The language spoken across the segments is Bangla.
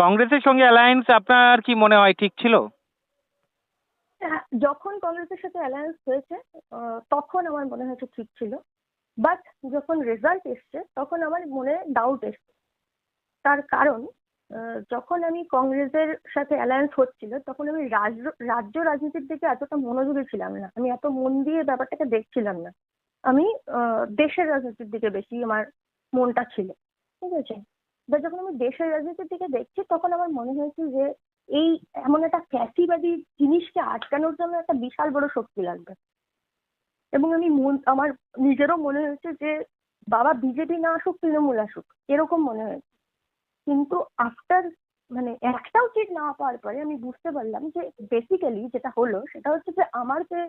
কংগ্রেসের সঙ্গে অ্যালায়েন্স আপনার কি মনে হয় ঠিক ছিল? হ্যাঁ, যখন কংগ্রেসের সাথে অ্যালায়েন্স হয়েছে তখন আমার মনে হয়েছে ঠিক ছিল। বাট যখন রেজাল্ট এসছে তখন আমার মনে ডাউট এসছে। তার কারণ যখন আমি কংগ্রেসের সাথে অ্যালায়েন্স হচ্ছিল তখন আমি রাজ্য রাজনীতির দিকে এতটা মনোযোগী ছিলাম না। আমি এত মন দিয়ে ব্যাপারটাকে দেখছিলাম না। আমি দেশের রাজনীতির দিকে বেশি আমার মনটা ছিল। ঠিক আছে? এবার যখন আমি দেশের রাজনীতির দিকে দেখছি, তখন আমার মনে হয়েছে যে এই এমন একটা ফ্যাসিবাদী জিনিসকে আটকানোর জন্য একটা বিশাল বড় শক্তি লাগবে। এবং আমি আমার নিজেরও মনে হয়েছে যে বাবা বিজেপি না আসুক, তৃণমূল আসুক, এরকম মনে হয়েছে। কিন্তু আফটার মানে একটাও সিট না পাওয়ার পরে আমি বুঝতে পারলাম যে বেসিক্যালি যেটা হলো, সেটা হচ্ছে যে আমার যে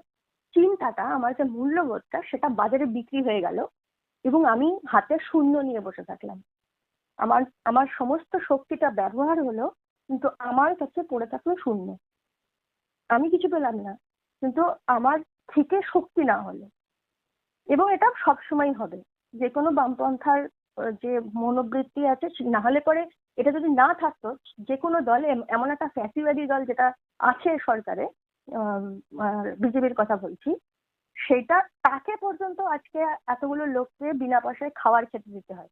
চিন্তাটা, আমার যে মূল্যবোধটা, সেটা বাজারে বিক্রি হয়ে গেল এবং আমি হাতে শূন্য নিয়ে বসে থাকলাম। আমার আমার সমস্ত শক্তিটা ব্যবহার হলো, কিন্তু আমার কাছে পড়ে থাকল শূন্য। আমি কিছু পেলাম না, কিন্তু আমার থেকে শক্তি না হলো। এবং এটা সবসময় হবে। যে কোনো বামপন্থার যে মনোবৃত্তি আছে না হলে পরে এটা যদি না থাকতো, যে কোনো দলে এমন একটা ফ্যাসিবাদী দল যেটা আছে সরকারে বিজেপির কথা বলছি, সেটা তাকে পর্যন্ত আজকে এতগুলো লোককে বিনা পয়সায় খাওয়ার খেতে দিতে হয়।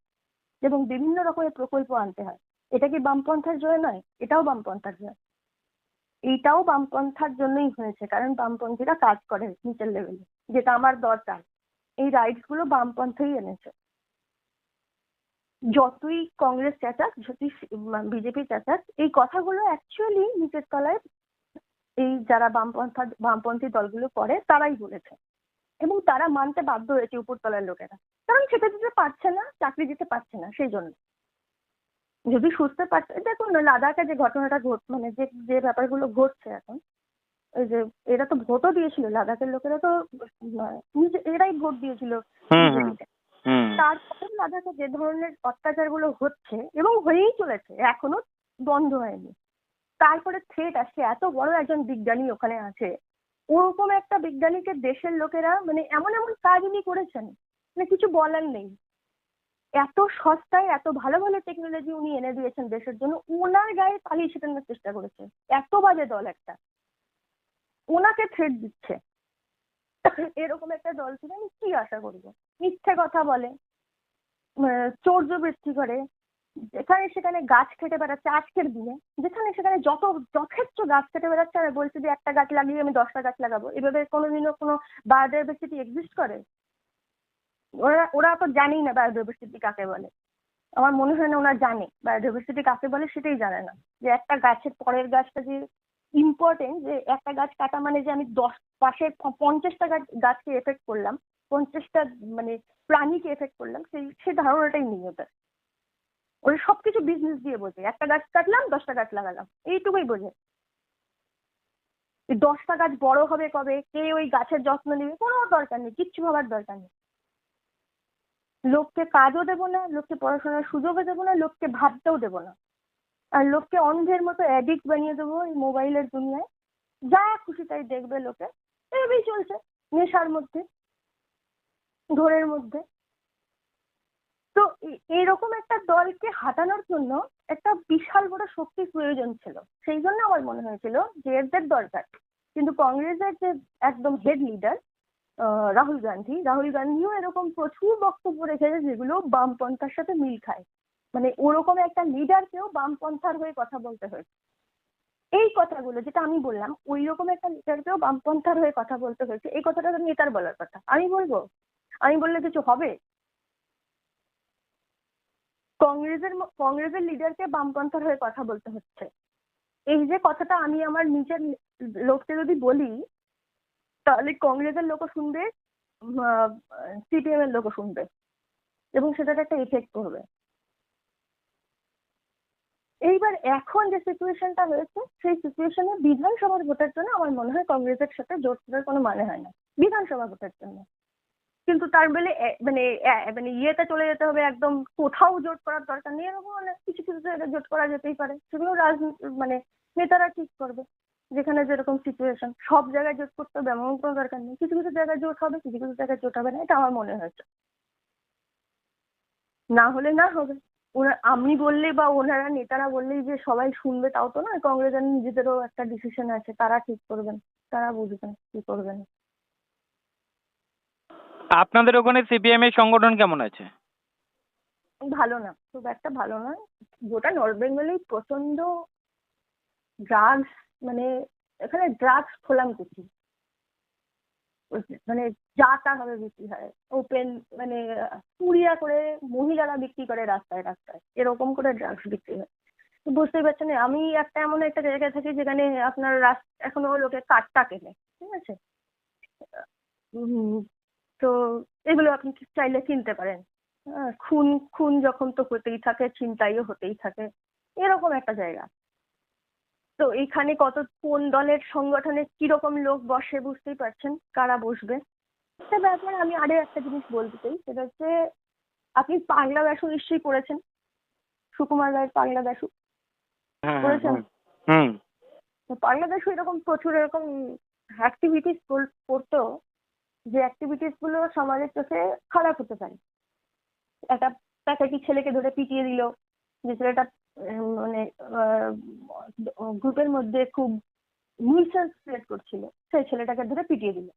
এবং বিভিন্ন রকমের প্রকল্প আনতে হয়। এটা কি বামপন্থার জয় নয়? এটাও বামপন্থার জয়। এইটাও বামপন্থার জন্যই হয়েছে, কারণ বামপন্থীরা কাজ করে নিচের লেভেলে যেটা আমার দরকার। এই রাইটসগুলো বামপন্থাই এনেছে। যতই কংগ্রেস চেঁচাক, যতই বিজেপি চেঁচাক, এই কথাগুলো অ্যাকচুয়ালি নিচের তলায় এই যারা বামপন্থা, বামপন্থী দলগুলো করে, তারাই বলেছে। এবং তারা মানতে বাধ্য হয়েছে উপরতলার লোকেরা। কারণ সেটা দিতে পারছে না চাকরি দিতে পারছে না সেই জন্য। যদি সুস্থ পারছে দেখুন না লাদাখে যে ঘটনাটা ঘট মানে যে যে ব্যাপারগুলো ঘটছে এখন ওই যে এরা তো ভোটও দিয়েছিল লাদাখের লোকেরা তো নিজে এরাই ভোট দিয়েছিল তারপরে লাদাখে যে ধরনের অত্যাচারগুলো হচ্ছে এবং হয়েই চলেছে এখনও বন্ধ হয়নি। তারপরে থ্রেট আসছে এত বড় একজন বিজ্ঞানী ওখানে আছে ওরকম একটা বিজ্ঞানীকে দেশের লোকেরা মানে এমন এমন কাজ উনি করেছেন মানে কিছু বলার নেই। এত সস্তায়, এত ভালো ভালো টেকনোলজি উনি এনে দিয়েছেন দেশের জন্য, ওনার গায়ে পালিয়ে ছেটানোর চেষ্টা করেছে। এত বাজে দল একটা। ওনাকে থ্রেট দিচ্ছে। এরকম একটা দল থেকে আমি কি আশা করব? মিথ্যে কথা বলে চৌর্য বৃষ্টি করে। যেখানে সেখানে গাছ কেটে বেড়াচ্ছে আজকের দিনে, যেখানে সেখানে যত যথেষ্ট গাছ কেটে বেড়াচ্ছে আর বলছে যে একটা গাছ লাগিয়ে আমি দশটা গাছ লাগাবো। এভাবে কোনোদিনও কোনো বায়োডাইভার্সিটি এক্সিস্ট করে? ওরা ওরা তো জানেই না বায়োডাইভার্সিটি কাকে বলে। আমার মনে হয় না ওরা জানে বায়োডাইভার্সিটি কাকে বলে, সেটাই জানে না। যে একটা গাছের পরের গাছটা যে ইম্পর্টেন্ট যে একটা গাছ কাটা মানে যে আমি দশ পাশের প- পঞ্চাশটা গাছ, গাছকে এফেক্ট করলাম, পঞ্চাশটা মানে প্রাণীকে এফেক্ট করলাম, সেই সে ধারণাটাই নেই ওদের ওরা সবকিছু বিজনেস দিয়ে বোঝে। একটা গাছ কাটলাম, দশটা গাছ লাগালাম। এইটুকুই বোঝে। দশটা গাছ বড় হবে কবে? কে ওই গাছের যত্ন নেবে? কোনো দরকার নেই, কিচ্ছু ভাবার দরকার নেই। লোককে কাজও দেবো না, লোককে পড়াশোনার সুযোগও দেবো না, লোককে ভাবতেও দেবো না। আর লোককে অন্ধের মতো অ্যাডিক্ট বানিয়ে দেবো এই মোবাইলের দুনিয়ায়। যা খুশি তাই দেখবে লোকে। এভাবেই চলছে, নেশার মধ্যে, ঘোরের মধ্যে। তো এরকম একটা দলকে হাঁটানোর জন্য একটা বিশাল বড় শক্তির প্রয়োজন ছিল। সেই জন্য আমার মনে হয়েছিল যে এদের দরকার। কিন্তু কংগ্রেসের যে একদম হেড লিডার রাহুল গান্ধী, রাহুল গান্ধীও এরকম প্রচুর বক্তব্য রেখেছে যেগুলো বামপন্থার সাথে মিল খায়। মানে ওরকম একটা লিডারকেও বামপন্থার হয়ে কথা বলতে হয়েছে এই কথাগুলো যেটা আমি বললাম ওই রকম একটা লিডারকেও বামপন্থার হয়ে কথা বলতে হয়েছে। এই কথাটা তো নেতার বলার কথা। আমি বলব? আমি বললে কিছু হবে? কংগ্রেসের কংগ্রেসের লিডারকে বামপন্থার হয়ে কথা বলতে হচ্ছে। এই যে কথাটা আমি আমার নিজের লোককে যদি বলি, তাহলে কংগ্রেসের লোকও শুনবে সিপিএম এর লোকও শুনবে এবং সেটার একটা এফেক্ট করবে এইবার এখন যে সিচুয়েশনটা হয়েছে, সেই সিচুয়েশনে বিধানসভার ভোটের জন্য আমার মনে হয় কংগ্রেসের সাথে জোট করার কোনো মানে হয় না। বিধানসভা ভোটের জন্য। কিন্তু তার বেলে মানে মানে ইয়েতে চলে যেতে হবে, একদম কোথাও জোট করার দরকার নেই, এরকম মানে কিছু কিছু জায়গায় জোট করা যেতেই পারে। সেগুলো রাজনীতি মানে নেতারা ঠিক করবে, যেখানে যেরকম সিচুয়েশন সব জায়গায় জোট করতে হবে, এমন কোনো দরকার নেই। কিছু কিছু জায়গায় জোট হবে, কিছু কিছু জায়গায় জোট হবে না, এটা আমার মনে হয়েছে। না হলে না হবে। ওরা, আমি বললেই বা ওনারা, নেতারা বললেই যে সবাই শুনবে, তাও তো নয়, কংগ্রেসের নিজেদেরও একটা ডিসিশন আছে, তারা ঠিক করবেন, তারা বুঝবেন কি করবেন। আপনাদের ওখানে সিপিএম এর সংগঠন কেমন আছে? ভালো না, খুব একটা ভালো নয় গোটা নর্থ বেঙ্গলেই প্রচণ্ড ড্রাগস মানে এখানে ড্রাগস খোলাম কুচি মানে যা তা ভাবে বিক্রি হয়। ওপেন মানে পুড়িয়া করে মহিলারা বিক্রি করে রাস্তায় রাস্তায়। এরকম করে ড্রাগস বিক্রি হয়। বুঝতেই পারছেন, আমি একটা এমন একটা জায়গায় থাকি যেখানে আপনার এখনও লোকে কাঠটা কেনে, ঠিক আছে? তো এগুলো আপনি চাইলে কিনতে পারেন। হ্যাঁ, খুন খুন যখন তো হতেই থাকে ছিনতাইও হতেই থাকে এরকম একটা জায়গা। তো এখানে কত কোন দলের সংগঠনে কীরকম লোক বসে বুঝতেই পারছেন কারা বসবে? সে ব্যাপারে আমি আরও একটা জিনিস বলতে চাই সেটা হচ্ছে আপনি পাগলা ব্যাসু নিশ্চয়ই পড়েছেন? সুকুমার রায়ের পাগলা ব্যাসু? করেছেন? হুম। তো পাগলা ব্যাসু এরকম প্রচুর এরকম অ্যাক্টিভিটিস করতো যে অ্যাক্টিভিটিসগুলো সমাজের চোখে খারাপ হতে পারে। একটা প্যাকাটি ছেলেকে ধরে পিটিয়ে দিল যে ছেলেটা মানে গ্রুপের মধ্যে খুব নিউসেন্স ক্রিয়েট করছিল সেই ছেলেটাকে ধরে পিটিয়ে দিল।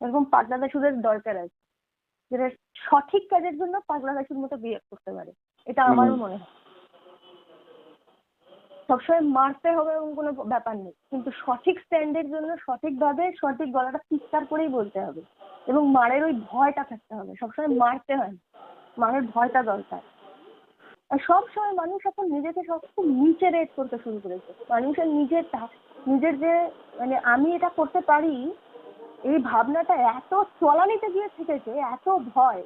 এরকম পাগলা দাসুদের দরকার আছে। যেটা সঠিক কাজের জন্য পাগলা দাসুর মতো বিহেভ করতে পারে। এটা আমারও মনে হয়। সবসময় মারতে হবে এরকম কোনো ব্যাপার নেই। কিন্তু সঠিক স্ট্যান্ডের জন্য সঠিকভাবে সঠিক গলাটা চিৎকার করেই বলতে হবে। এবং মারের ওই ভয়টা থাকতে হবে। সবসময় মারতে হয়। না মারের ভয়টা দরকার। আর সবসময় মানুষ এখন নিজেকে সব খুব নিচে রেট করতে শুরু করেছে। মানুষের নিজের নিজের যে মানে আমি এটা করতে পারি, এই ভাবনাটা এত চলানিতে গিয়ে থেকেছে, এত ভয়।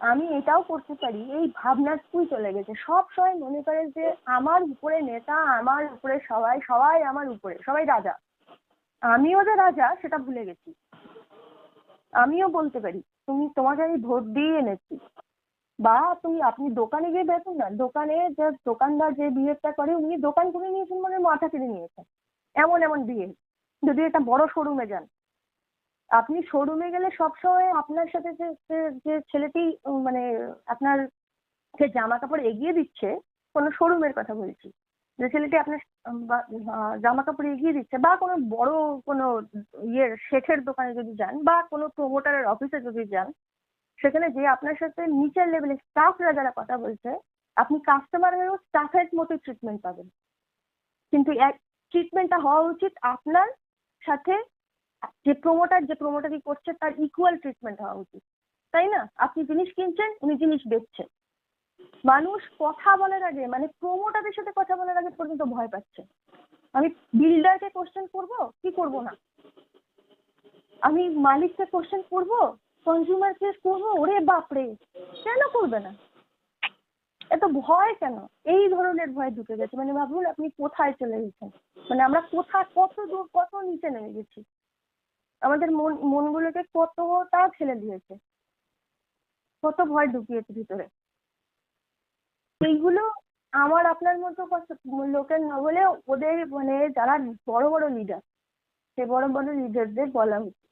আমি এটাও করতে পারি, এই ভাবনা ভাবনাটুকুই চলে গেছে। সব সময় মনে করে যে আমার উপরে নেতা, আমার উপরে সবাই সবাই আমার উপরে, সবাই রাজা। আমিও যে রাজা, সেটা ভুলে গেছি। আমিও বলতে পারি, তুমি তোমাকে আমি ভোট দিয়ে এনেছি। বা তুমি, আপনি দোকানে গিয়ে দেখুন না, দোকানে যে দোকানদার যে বিহেভটা করে, উনি দোকান কিনে নিয়েছেন মানে মাথা কিনে নিয়েছেন। এমন এমন বিয়ে যদি একটা বড় শোরুমে যান। আপনি শোরুমে গেলে সবসময় আপনার সাথে যে, যে- যে ছেলেটি মানে আপনার যে জামা কাপড় এগিয়ে দিচ্ছে, কোনো শোরুমের কথা বলছি। যে ছেলেটি আপনার বা- জামা কাপড় এগিয়ে দিচ্ছে বা কোনো বড় কোনো ইয়ের শেঠের দোকানে যদি যান বা কোনো প্রমোটারের অফিসে যদি যান, সেখানে যে আপনার সাথে নিচের লেভেলের স্টাফরা যারা কথা বলছে, আপনি কাস্টমার স্টাফের মতো ট্রিটমেন্ট পাবেন। কিন্তু এক ট্রিটমেন্টটা হওয়া উচিত আপনার সাথে যে প্রমোটার যে প্রমোটারি করছে, তার ইকুয়াল ট্রিটমেন্ট হওয়া উচিত। তাই না? আপনি জিনিস কিনছেন, উনি জিনিস বেচছেন। মানুষ কথা বলার আগে মানে প্রমোটারের সাথে কথা বলার আগে পর্যন্ত ভয় পাচ্ছে। আমি বিল্ডারকে কোশ্চেন করব, কি করব না? আমি মালিককে কোশ্চেন করব কনজিউমারকে করব, ওরে বাপরে! কেন করবে না? এত ভয় কেন? এই ধরনের ভয় ঢুকে গেছে। মানে ভাবুন, আপনি কোথায় চলে গেছেন? মানে আমরা কোথায় কত দূর, কত নিচে নেমে গেছি? আমাদের মন, মনগুলোকে কতটা ঠেলে দিয়েছে। কত ভয় ঢুকিয়েছে ভিতরে। এইগুলো আমার আপনার মতো লোকের না বলে ওদের মানে যারা বড় বড় লিডার সে বড় বড় লিডারদের বলা উচিত।